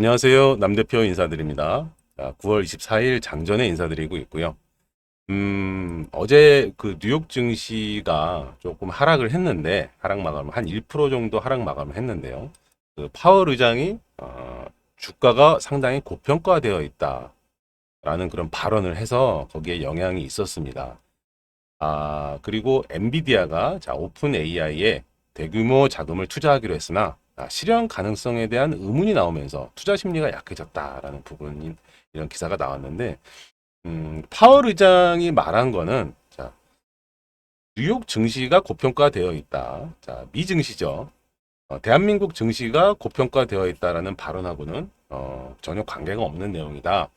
안녕하세요. 남 대표 인사드립니다. 자, 9월 24일 장전에 인사드리고 있고요. 음, 어제 그 뉴욕 증시가 조금 하락을 했는데, 하락 마감을 한 1% 정도 하락 마감을 했는데요. 그 파월 의장이, 어, 주가가 상당히 고평가되어 있다. 라는 그런 발언을 해서 거기에 영향이 있었습니다. 아, 그리고 엔비디아가 자, 오픈 AI에 대규모 자금을 투자하기로 했으나 아, 실현 가능성에 대한 의문이 나오면서 투자 심리가 약해졌다라는 부분인 이런 기사가 나왔는데 음, 파월 의장이 말한 거는 자, 뉴욕 증시가 고평가되어 있다. 자, 미 증시죠. 어, 대한민국 증시가 고평가되어 있다라는 발언하고는 어, 전혀 관계가 없는 내용이다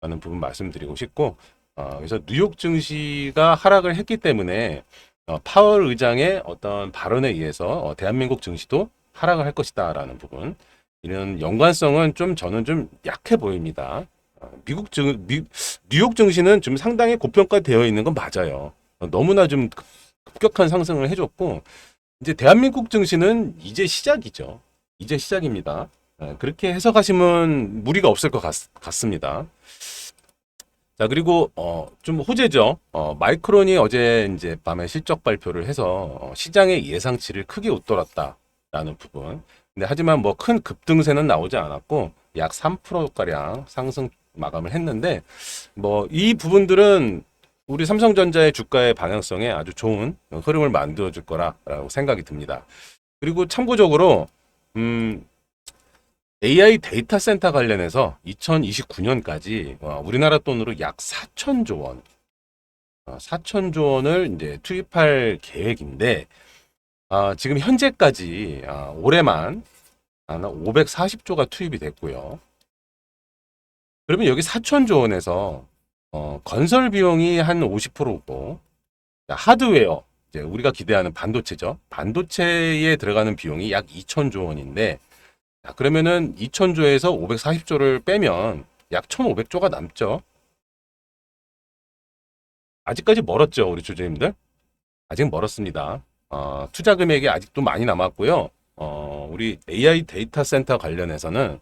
라는 부분 말씀드리고 싶고 어, 그래서 뉴욕 증시가 하락을 했기 때문에 어, 파월 의장의 어떤 발언에 의해서 어, 대한민국 증시도 하락을 할 것이다라는 부분 이런 연관성은 좀 저는 좀 약해 보입니다. 어, 미국 증 미, 뉴욕 증시는 좀 상당히 고평가되어 있는 건 맞아요. 어, 너무나 좀 급- 급격한 상승을 해줬고 이제 대한민국 증시는 이제 시작이죠. 이제 시작입니다. 예, 그렇게 해석하시면 무리가 없을 것 같, 같습니다. 자, 그리고, 어, 좀 호재죠. 어, 마이크론이 어제 이제 밤에 실적 발표를 해서 어, 시장의 예상치를 크게 웃돌았다 라는 부분. 근데 하지만 뭐 큰 급등세는 나오지 않았고 약 3%가량 상승 마감을 했는데 뭐 이 부분들은 우리 삼성전자의 주가의 방향성에 아주 좋은 흐름을 만들어 줄 거라고 생각이 듭니다. 그리고 참고적으로, 음, AI 데이터 센터 관련해서 2029년까지 어, 우리나라 돈으로 약 4천조 원, 어, 4천조 원을 이제 투입할 계획인데 아, 지금 현재까지 아, 올해만 한 540조가 투입이 됐고요. 그러면 여기 4천조 원에서 어, 건설 비용이 한 50%고 하드웨어 이제 우리가 기대하는 반도체죠. 반도체에 들어가는 비용이 약 2천조 원인데 자, 그러면은 2천조에서 540조를 빼면 약 1,500조가 남죠. 아직까지 멀었죠, 우리 주주님들? 아직 멀었습니다. 어, 투자 금액이 아직도 많이 남았고요. 어, 우리 AI 데이터 센터 관련해서는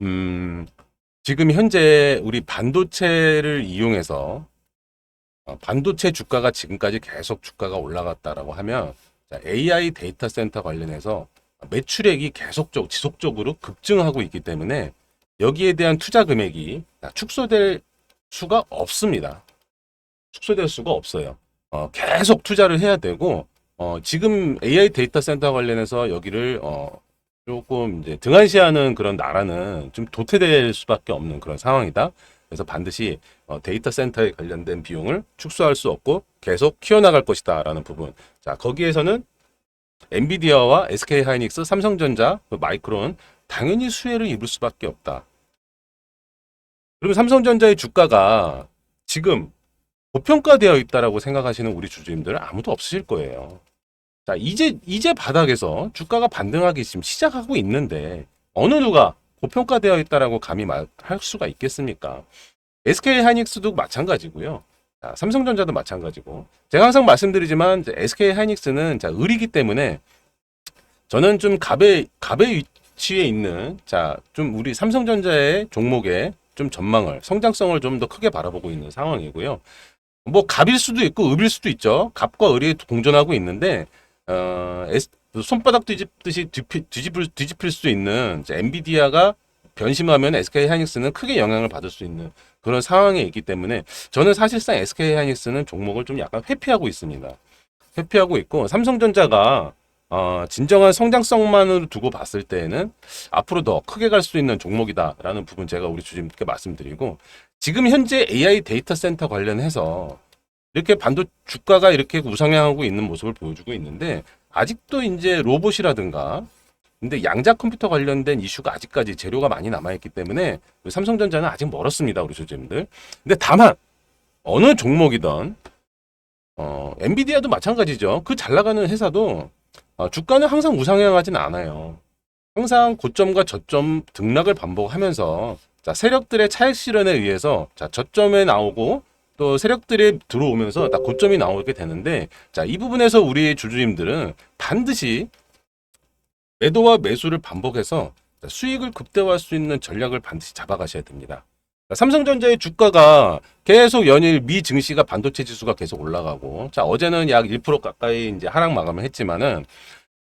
음, 지금 현재 우리 반도체를 이용해서 어, 반도체 주가가 지금까지 계속 주가가 올라갔다라고 하면 자, AI 데이터 센터 관련해서 매출액이 계속적 지속적으로 급증하고 있기 때문에 여기에 대한 투자 금액이 축소될 수가 없습니다. 축소될 수가 없어요. 어, 계속 투자를 해야 되고 어, 지금 AI 데이터 센터 관련해서 여기를 어, 조금 이제 등한시하는 그런 나라는 좀 도태될 수밖에 없는 그런 상황이다. 그래서 반드시 어, 데이터 센터에 관련된 비용을 축소할 수 없고 계속 키워나갈 것이다 라는 부분. 자 거기에서는 엔비디아와 SK 하이닉스, 삼성전자, 그 마이크론 당연히 수혜를 입을 수밖에 없다. 그러면 삼성전자의 주가가 지금 고평가되어 있다라고 생각하시는 우리 주주님들은 아무도 없으실 거예요. 자, 이제 이제 바닥에서 주가가 반등하기 지금 시작하고 있는데 어느 누가 고평가되어 있다라고 감히 말 할 수가 있겠습니까? SK 하이닉스도 마찬가지고요. 자, 삼성전자도 마찬가지고 제가 항상 말씀드리지만 SK 하이닉스는 자, 을이기 때문에 저는 좀 갑의 갑의 위치에 있는 자, 좀 우리 삼성전자의 종목에 좀 전망을 성장성을 좀 더 크게 바라보고 있는 상황이고요. 뭐 갑일 수도 있고 을일 수도 있죠. 갑과 을이 공존하고 있는데 어, 손바닥 뒤집듯이 뒤집을 뒤집힐 수 있는 엔비디아가 변심하면 SK 하이닉스는 크게 영향을 받을 수 있는 그런 상황에 있기 때문에 저는 사실상 SK 하이닉스는 종목을 좀 약간 회피하고 있습니다. 회피하고 있고 삼성전자가 어, 진정한 성장성만으로 두고 봤을 때에는 앞으로 더 크게 갈 수 있는 종목이다라는 부분 제가 우리 주주님께 말씀드리고 지금 현재 AI 데이터 센터 관련해서 이렇게 반도 주가가 이렇게 우상향하고 있는 모습을 보여주고 있는데 아직도 이제 로봇이라든가 근데 양자 컴퓨터 관련된 이슈가 아직까지 재료가 많이 남아있기 때문에 삼성전자는 아직 멀었습니다 우리 주주님들. 근데 다만 어느 종목이든 어 엔비디아도 마찬가지죠. 그 잘 나가는 회사도 어, 주가는 항상 우상향하진 않아요 항상 고점과 저점 등락을 반복하면서 자 세력들의 차익 실현에 의해서 자 저점에 나오고 또 세력들이 들어오면서 딱 고점이 나오게 되는데 자 이 부분에서 우리 주주님들은 반드시 매도와 매수를 반복해서 수익을 극대화할 수 있는 전략을 반드시 잡아가셔야 됩니다. 그러니까 삼성전자의 주가가 계속 연일 미 증시가 반도체 지수가 계속 올라가고, 자 어제는 약 1% 가까이 이제 하락 마감을 했지만은,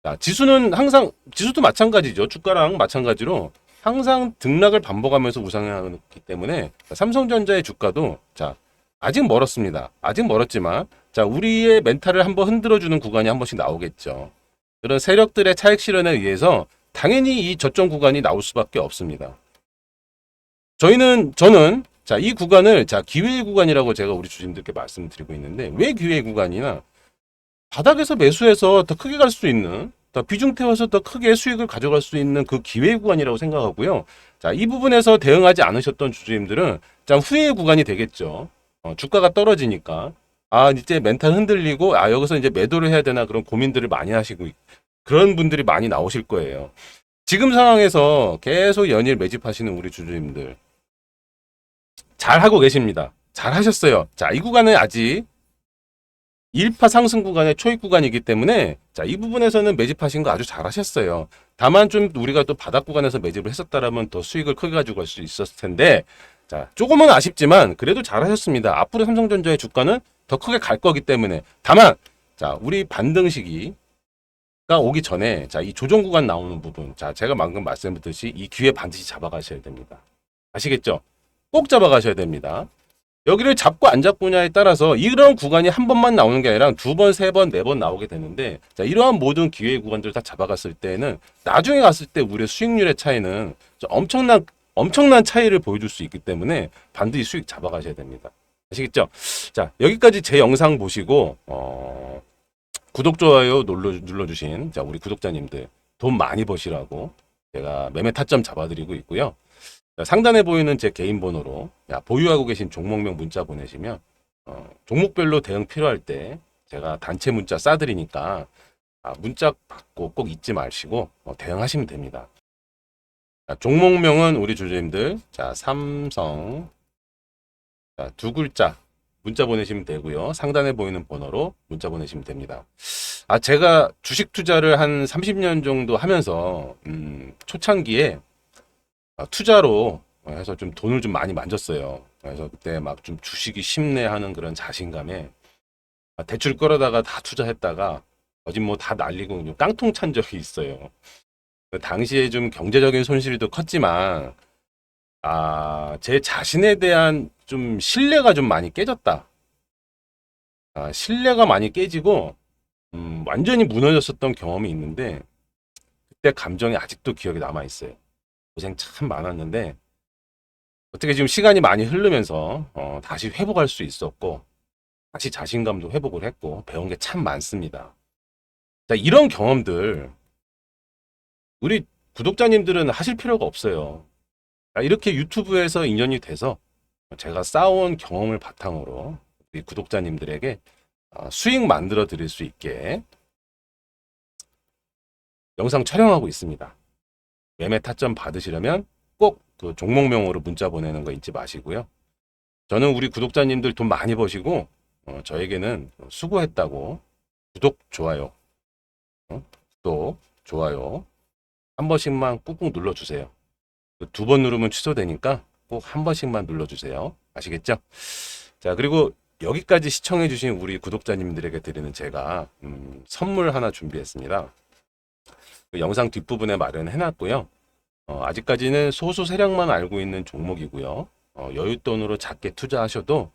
자 지수는 항상 지수도 마찬가지죠. 주가랑 마찬가지로 항상 등락을 반복하면서 우상향하기 때문에 삼성전자의 주가도 자 아직 멀었습니다. 아직 멀었지만 자 우리의 멘탈을 한번 흔들어주는 구간이 한 번씩 나오겠죠. 그런 세력들의 차익 실현에 의해서 당연히 이 저점 구간이 나올 수밖에 없습니다. 저희는 저는 자 이 구간을 자 기회의 구간이라고 제가 우리 주주님들께 말씀드리고 있는데 왜 기회의 구간이나 바닥에서 매수해서 더 크게 갈 수 있는 더 비중 태워서 더 크게 수익을 가져갈 수 있는 그 기회의 구간이라고 생각하고요. 자 이 부분에서 대응하지 않으셨던 주주님들은 자 후회의 구간이 되겠죠. 어, 주가가 떨어지니까 아 이제 멘탈 흔들리고 아 여기서 이제 매도를 해야 되나 그런 고민들을 많이 하시고 있- 그런 분들이 많이 나오실 거예요. 지금 상황에서 계속 연일 매집하시는 우리 주주님들 잘 하고 계십니다. 잘 하셨어요. 자, 이 구간은 아직 1파 상승 구간의 초입 구간이기 때문에 자, 이 부분에서는 매집하신 거 아주 잘 하셨어요. 다만 좀 우리가 또 바닥 구간에서 매집을 했었다라면 더 수익을 크게 가지고 갈 수 있었을 텐데 자, 조금은 아쉽지만 그래도 잘 하셨습니다. 앞으로 삼성전자의 주가는 더 크게 갈 거기 때문에 다만 자, 우리 반등 시기 가 오기 전에 자, 이 조정 구간 나오는 부분 자, 제가 방금 말씀드렸듯이 이 기회 반드시 잡아 가셔야 됩니다. 아시겠죠? 꼭 잡아가셔야 됩니다. 여기를 잡고 안 잡고냐에 따라서 이런 구간이 한 번만 나오는 게 아니라 두 번, 세 번, 네 번 나오게 되는데 자, 이러한 모든 기회 구간들을 다 잡아갔을 때는 나중에 갔을 때 우리의 수익률의 차이는 좀 엄청난 엄청난 차이를 보여줄 수 있기 때문에 반드시 수익 잡아가셔야 됩니다. 아시겠죠? 자, 여기까지 제 영상 보시고 어, 구독 좋아요 눌러 눌러주신 자 우리 구독자님들 돈 많이 버시라고 제가 매매 타점 잡아드리고 있고요. 자, 상단에 보이는 제 개인 번호로 야, 보유하고 계신 종목명 문자 보내시면 어, 종목별로 대응 필요할 때 제가 단체 문자 싸드리니까 아, 문자 받고 꼭 잊지 마시고 어, 대응하시면 됩니다. 자, 종목명은 우리 주주님들 자 삼성 자, 두 글자 문자 보내시면 되고요. 상단에 보이는 번호로 문자 보내시면 됩니다. 아 제가 주식 투자를 한 30년 정도 하면서 음, 초창기에 아, 투자로 해서 좀 돈을 좀 많이 만졌어요. 그래서 그때 막 좀 주식이 쉽네 하는 그런 자신감에 아, 대출 끌어다가 다 투자했다가 어진 뭐 다 날리고 좀 깡통 찬 적이 있어요. 그 당시에 좀 경제적인 손실이 더 컸지만 아, 제 자신에 대한 좀 신뢰가 좀 많이 깨졌다. 아, 신뢰가 많이 깨지고 음, 완전히 무너졌었던 경험이 있는데 그때 감정이 아직도 기억에 남아 있어요. 고생 참 많았는데 어떻게 지금 시간이 많이 흐르면서 어, 다시 회복할 수 있었고 다시 자신감도 회복을 했고 배운 게 참 많습니다. 자, 이런 경험들 우리 구독자님들은 하실 필요가 없어요. 자, 이렇게 유튜브에서 인연이 돼서 제가 쌓아온 경험을 바탕으로 우리 구독자님들에게 어, 수익 만들어 드릴 수 있게 영상 촬영하고 있습니다. 매매 타점 받으시려면 꼭 그 종목명으로 문자 보내는 거 잊지 마시고요. 저는 우리 구독자님들 돈 많이 버시고 어, 저에게는 수고했다고 구독 좋아요, 어? 구독 좋아요 한 번씩만 꾹꾹 눌러주세요. 두 번 누르면 취소되니까 꼭 한 번씩만 눌러주세요. 아시겠죠? 자 그리고 여기까지 시청해주신 우리 구독자님들에게 드리는 제가 음, 선물 하나 준비했습니다. 그 영상 뒷부분에 마련해놨고요. 어, 아직까지는 소수 세력만 알고 있는 종목이고요. 어, 여윳돈으로 작게 투자하셔도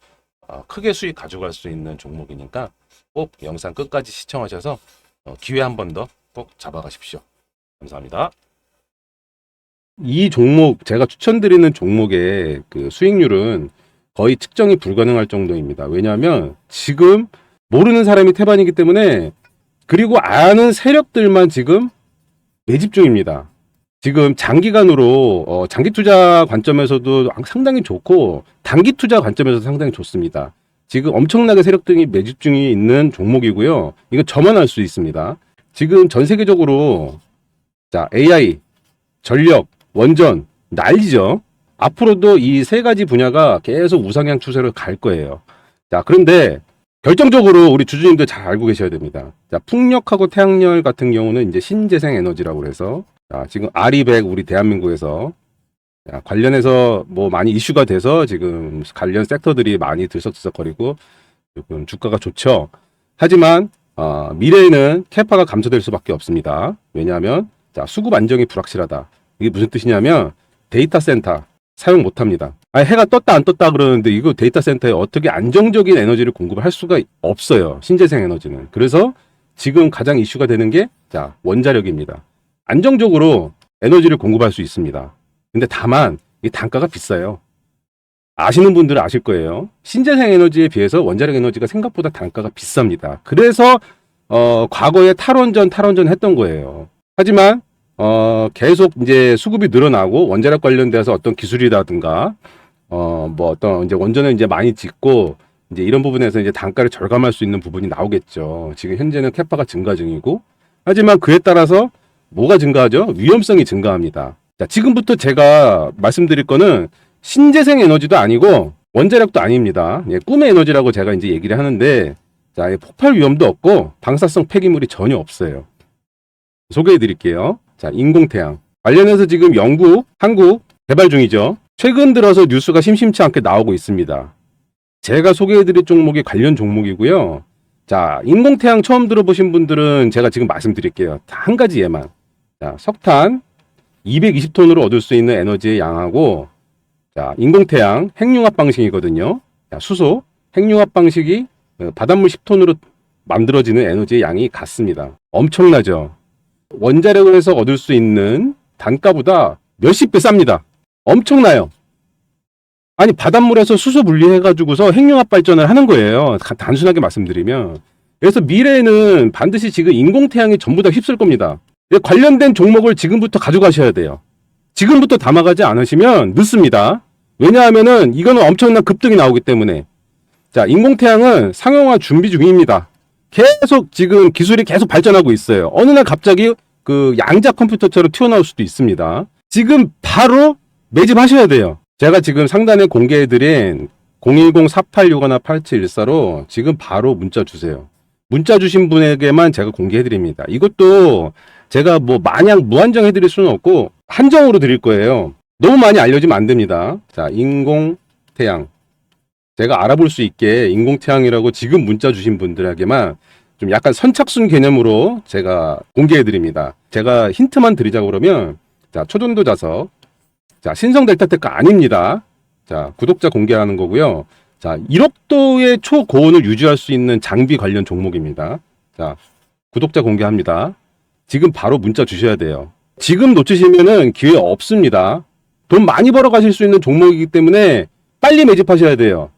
어, 크게 수익 가져갈 수 있는 종목이니까 꼭 영상 끝까지 시청하셔서 어, 기회 한 번 더 꼭 잡아가십시오. 감사합니다. 이 종목 제가 추천드리는 종목의 그 수익률은 거의 측정이 불가능할 정도입니다. 왜냐하면 지금 모르는 사람이 태반이기 때문에 그리고 아는 세력들만 지금 매집 중입니다. 지금 장기간으로 어, 장기 투자 관점에서도 상당히 좋고 단기 투자 관점에서 도 상당히 좋습니다. 지금 엄청나게 세력들이 매집 중에 있는 종목이고요. 이건 저만 알 수 있습니다. 지금 전 세계적으로 자 AI, 전력, 원전 난리죠. 앞으로도 이 세 가지 분야가 계속 우상향 추세로 갈 거예요. 자 그런데 결정적으로 우리 주주님들 잘 알고 계셔야 됩니다. 자 풍력하고 태양열 같은 경우는 이제 신재생 에너지라고 그래서 자, 지금 아리백 우리 대한민국에서 자, 관련해서 뭐 많이 이슈가 돼서 지금 관련 섹터들이 많이 들썩들썩거리고 조금 주가가 좋죠. 하지만 어, 미래에는 캐파가 감소될 수밖에 없습니다. 왜냐하면 자, 수급 안정이 불확실하다. 이게 무슨 뜻이냐면 데이터 센터 사용 못 합니다. 아, 해가 떴다 안 떴다 그러는데 이거 데이터 센터에 어떻게 안정적인 에너지를 공급을 할 수가 없어요. 신재생 에너지는. 그래서 지금 가장 이슈가 되는 게 자, 원자력입니다. 안정적으로 에너지를 공급할 수 있습니다. 근데 다만 이 단가가 비싸요. 아시는 분들은 아실 거예요. 신재생 에너지에 비해서 원자력 에너지가 생각보다 단가가 비쌉니다. 그래서 어, 과거에 탈원전 탈원전 했던 거예요. 하지만 어, 계속 이제 수급이 늘어나고 원자력 관련돼서 어떤 기술이라든가 어, 뭐 어떤 이제 원전을 이제 많이 짓고 이제 이런 부분에서 이제 단가를 절감할 수 있는 부분이 나오겠죠. 지금 현재는 캐파가 증가 중이고 하지만 그에 따라서 뭐가 증가하죠? 위험성이 증가합니다. 자, 지금부터 제가 말씀드릴 거는 신재생 에너지도 아니고 원자력도 아닙니다. 예, 꿈의 에너지라고 제가 이제 얘기를 하는데 자, 이 폭발 위험도 없고 방사성 폐기물이 전혀 없어요. 소개해 드릴게요. 자, 인공태양. 관련해서 지금 영국, 한국 개발 중이죠. 최근 들어서 뉴스가 심심치 않게 나오고 있습니다. 제가 소개해 드릴 종목이 관련 종목이고요. 자, 인공태양 처음 들어보신 분들은 제가 지금 말씀드릴게요. 다한 가지 예만. 자, 석탄 220톤으로 얻을 수 있는 에너지의 양하고 자, 인공태양 핵융합 방식이거든요. 자, 수소 핵융합 방식이 어, 바닷물 10톤으로 만들어지는 에너지의 양이 같습니다. 엄청나죠. 원자력을 해서 얻을 수 있는 단가보다 몇십 배 쌉니다. 엄청나요. 아니 바닷물에서 수소 분리해가지고서 핵융합 발전을 하는 거예요. 가- 단순하게 말씀드리면. 그래서 미래에는 반드시 지금 인공태양이 전부 다 휩쓸 겁니다. 예, 관련된 종목을 지금부터 가져가셔야 돼요. 지금부터 담아가지 않으시면 늦습니다. 왜냐하면은 이거는 엄청난 급등이 나오기 때문에. 자, 인공태양은 상용화 준비 중입니다. 계속 지금 기술이 계속 발전하고 있어요. 어느 날 갑자기 그 양자 컴퓨터처럼 튀어나올 수도 있습니다. 지금 바로 매집하셔야 돼요. 제가 지금 상단에 공개해드린 010-4861나 8714로 지금 바로 문자 주세요. 문자 주신 분에게만 제가 공개해드립니다. 이것도 제가 뭐 마냥 무한정 해드릴 수는 없고 한정으로 드릴 거예요. 너무 많이 알려지면 안 됩니다. 자, 인공 태양. 제가 알아볼 수 있게 인공태양이라고 지금 문자 주신 분들에게만 좀 약간 선착순 개념으로 제가 공개해 드립니다. 제가 힌트만 드리자고 그러면 자, 초전도 자석. 자, 신성 델타 테크 아닙니다. 자, 구독자 공개하는 거고요. 자, 1억도의 초고온을 유지할 수 있는 장비 관련 종목입니다. 자, 구독자 공개합니다. 지금 바로 문자 주셔야 돼요. 지금 놓치시면은 기회 없습니다. 돈 많이 벌어 가실 수 있는 종목이기 때문에 빨리 매집하셔야 돼요.